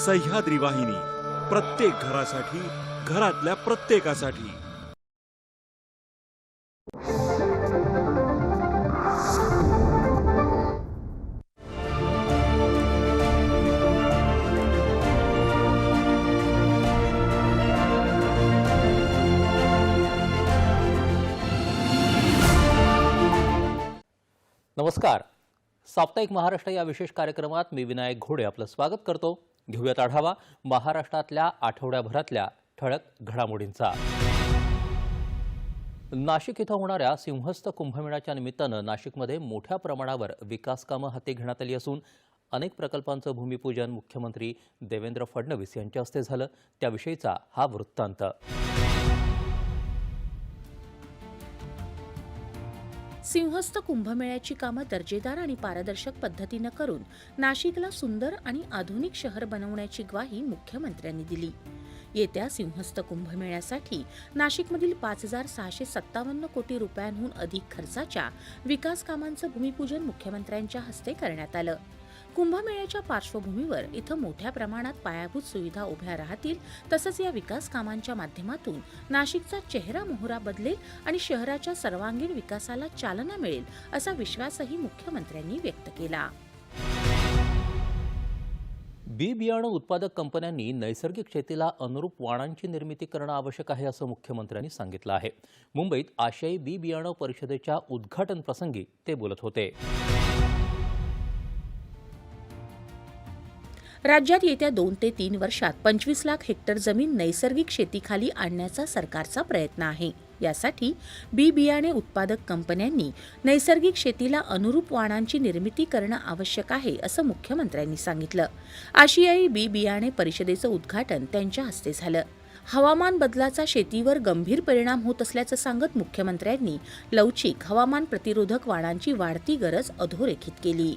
सह्याद्री वाहिनी प्रत्येक घरासाठी घरातल्या प्रत्येकासाठी. नमस्कार. साप्ताहिक महाराष्ट्र या विशेष कार्यक्रमात मी विनायक घोडे आपलं स्वागत करतो. घेऊयात आढावा महाराष्ट्रातल्या आठवड्याभरातल्या ठळक घडामोडींचा. नाशिक इथं होणाऱ्या सिंहस्थ कुंभमेळ्याच्या निमित्तानं नाशिकमध्ये मोठ्या प्रमाणावर विकास कामं हाती घेण्यात आली असून अनेक प्रकल्पांचं भूमिपूजन मुख्यमंत्री देवेंद्र फडणवीस यांच्या हस्ते झालं. त्याविषयीचा हा वृत्तांत. सिंहस्थ कुंभमेळ्याची कामं दर्जेदार आणि पारदर्शक पद्धतीनं करून नाशिकला सुंदर आणि आधुनिक शहर बनवण्याची ग्वाही मुख्यमंत्र्यांनी दिली. येत्या सिंहस्थ कुंभमेळ्यासाठी नाशिकमधील पाच हजार सहाशे सत्तावन्न कोटी रुपयांहून अधिक खर्चाच्या विकास कामांचं भूमिपूजन मुख्यमंत्र्यांच्या हस्ते करण्यात आलं. कुंभमेळ्याच्या पार्श्वभूमीवर इथं मोठ्या प्रमाणात पायाभूत सुविधा उभ्या राहतील तसंच या विकास कामांच्या माध्यमातून नाशिकचा चेहरा मोहरा बदलेल आणि शहराच्या सर्वांगीण विकासाला चालना मिळेल असा विश्वासही मुख्यमंत्र्यांनी व्यक्त केला. बी बियाणं उत्पादक कंपन्यांनी नैसर्गिक शेतीला अनुरूप वाणांची निर्मिती करणं आवश्यक आहे असं मुख्यमंत्र्यांनी सांगितलं आहे. मुंबईत आशियाई बी बियाणं परिषदेच्या उद्घाटन प्रसंगी ते बोलत होते. राज्यात येत्या दोन ते तीन वर्षात पंचवीस लाख हेक्टर जमीन नैसर्गिक शेतीखाली आणण्याचा सरकारचा प्रयत्न आहे. यासाठी बी बियाणे उत्पादक कंपन्यांनी नैसर्गिक शेतीला अनुरूप वाणांची निर्मिती करणं आवश्यक आहे असं मुख्यमंत्र्यांनी सांगितलं. आशियाई बी बियाणे परिषदेचं उद्घाटन त्यांच्या हस्ते झालं. हवामान बदलाचा शेतीवर गंभीर परिणाम होत असल्याचं सांगत मुख्यमंत्र्यांनी लवचिक हवामान प्रतिरोधक वाणांची वाढती गरज अधोरेखित केली.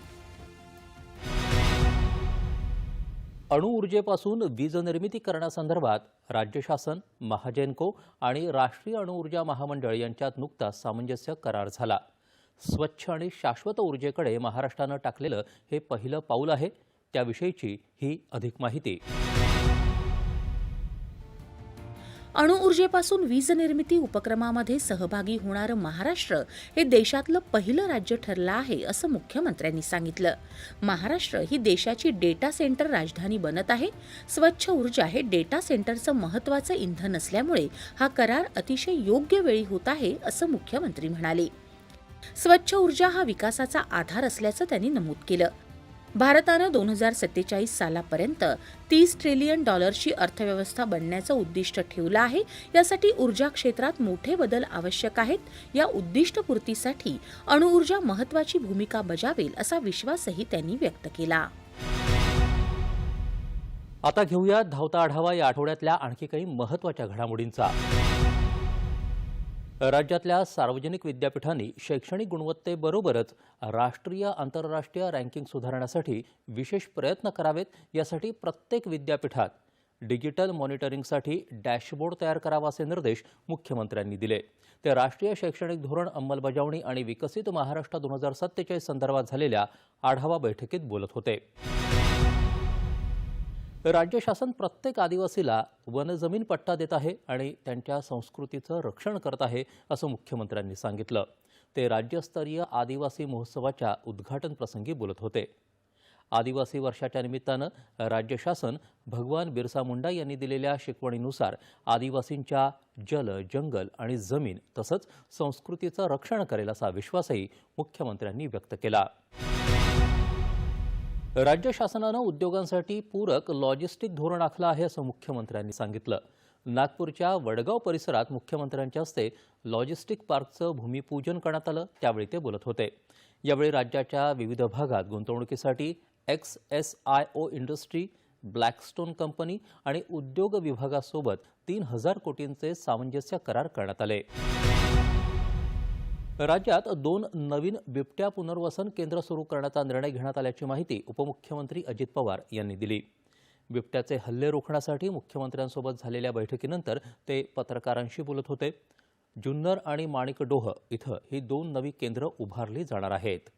अणुऊर्जेपासून वीज निर्मिती करण्यासंदर्भात राज्य शासन महाजेनको आणि राष्ट्रीय अणुऊर्जा महामंडळ यांच्यात नुकताच सामंजस्य करार झाला. स्वच्छ आणि शाश्वत ऊर्जेकडे महाराष्ट्रानं टाकलेलं हे पहिलं पाऊल आहे. त्याविषयीची ही अधिक माहिती. अणुऊर्जेपासून वीज निर्मिती उपक्रमामध्ये सहभागी होणारं महाराष्ट्र हे देशातलं पहिलं राज्य ठरलं आहे असं मुख्यमंत्र्यांनी सांगितलं. महाराष्ट्र ही देशाची डेटा सेंटर राजधानी बनत आहे. स्वच्छ ऊर्जा हे डेटा सेंटरचं महत्त्वाचं इंधन असल्यामुळे हा करार अतिशय योग्य वेळी होत आहे असं मुख्यमंत्री म्हणाले. स्वच्छ ऊर्जा हा विकासाचा आधार असल्याचं त्यांनी नमूद केलं. भारतानं दोन हजार सत्तेचाळीस सालापर्यंत तीस ट्रिलियन डॉलरची अर्थव्यवस्था बनण्याचं उद्दिष्ट ठेवलं आहे. यासाठी ऊर्जा क्षेत्रात मोठे बदल आवश्यक आहेत. या उद्दिष्टपूर्तीसाठी अणुऊर्जा महत्वाची भूमिका बजावेल असा विश्वासही त्यांनी व्यक्त केला. आता घेऊया धावता आढावा या आठवड्यातल्या आणखी काही महत्त्वाच्या घडामोडींचा. राज्यातल्या सार्वजनिक विद्यापीठांनी शैक्षणिक गुणवत्तेबरोबरच राष्ट्रीय आंतरराष्ट्रीय रँकिंग सुधारण्यासाठी विशेष प्रयत्न करावेत यासाठी प्रत्येक विद्यापीठात डिजिटल मॉनिटरिंगसाठी डॅशबोर्ड तयार करावा असे निर्देश मुख्यमंत्र्यांनी दिले. ते राष्ट्रीय शैक्षणिक धोरण अंमलबजावणी आणि विकसित महाराष्ट्र दोन हजार सत्तेचाळीस संदर्भात झालेल्या आढावा बैठकीत बोलत होते. राज्य शासन प्रत्येक आदिवासीला वनजमीन पट्टा देत आहे आणि त्यांच्या संस्कृतीचं रक्षण करत आहे असं मुख्यमंत्र्यांनी सांगितलं. ते राज्यस्तरीय आदिवासी महोत्सवाच्या उद्घाटन प्रसंगी बोलत होते. आदिवासी वर्षाच्या निमित्तानं राज्य शासन भगवान बिरसा मुंडा यांनी दिलेल्या शिकवणीनुसार आदिवासींच्या जल जंगल आणि जमीन तसंच संस्कृतीचं रक्षण करेल असा विश्वासही मुख्यमंत्र्यांनी व्यक्त केला. राज्य शासनानं उद्योगांसाठी पूरक लॉजिस्टिक धोरण आखलं आहे असं मुख्यमंत्र्यांनी सांगितलं. नागपूरच्या वडगाव परिसरात मुख्यमंत्र्यांच्या हस्ते लॉजिस्टिक पार्कचं भूमिपूजन करण्यात आलं त्यावेळी ते बोलत होते. यावेळी राज्याच्या विविध भागात गुंतवणुकीसाठी X S I O industry Blackstone company आणि उद्योग विभागासोबत तीन हजार कोटींचे सामंजस्य करार करण्यात आले. राज्यात दोन नवीन बिबट्या पुनर्वसन केंद्र सुरू करण्याचा निर्णय घेण्यात आल्याची माहिती उपमुख्यमंत्री अजित पवार यांनी दिली. बिबट्याचे हल्ले रोखण्यासाठी मुख्यमंत्र्यांसोबत झालेल्या बैठकीनंतर ते पत्रकारांशी बोलत होते. जुन्नर आणि माणिकडोह इथं ही दोन नवी केंद्र उभारली जाणार आहेत.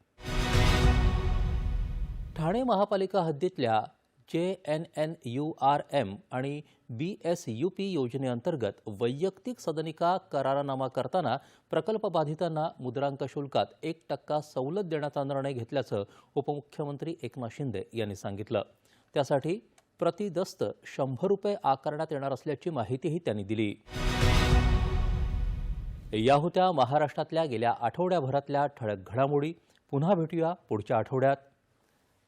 ठाणे महापालिका हद्दीतल्या J N N U R M आणि बी एस यू पी योजनेअंतर्गत वैयक्तिक सदनिका करारनामा करताना प्रकल्प बाधितांना मुद्रांक शुल्कात एक टक्का सवलत देण्याचा निर्णय घेतल्याचं उपमुख्यमंत्री एकनाथ शिंदे यांनी सांगितलं. त्यासाठी प्रतिदस्त शंभर रुपये आकारण्यात येणार असल्याची माहितीही त्यांनी दिली. या होत्या महाराष्ट्रातल्या गेल्या आठवड्याभरातल्या ठळक घडामोडी. पुन्हा भेटूया पुढच्या आठवड्यात.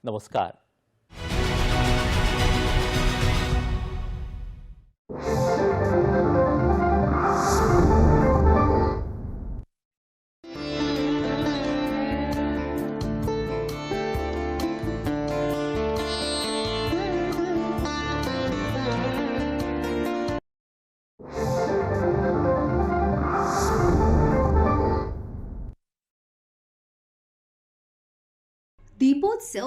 नमस्कार. silver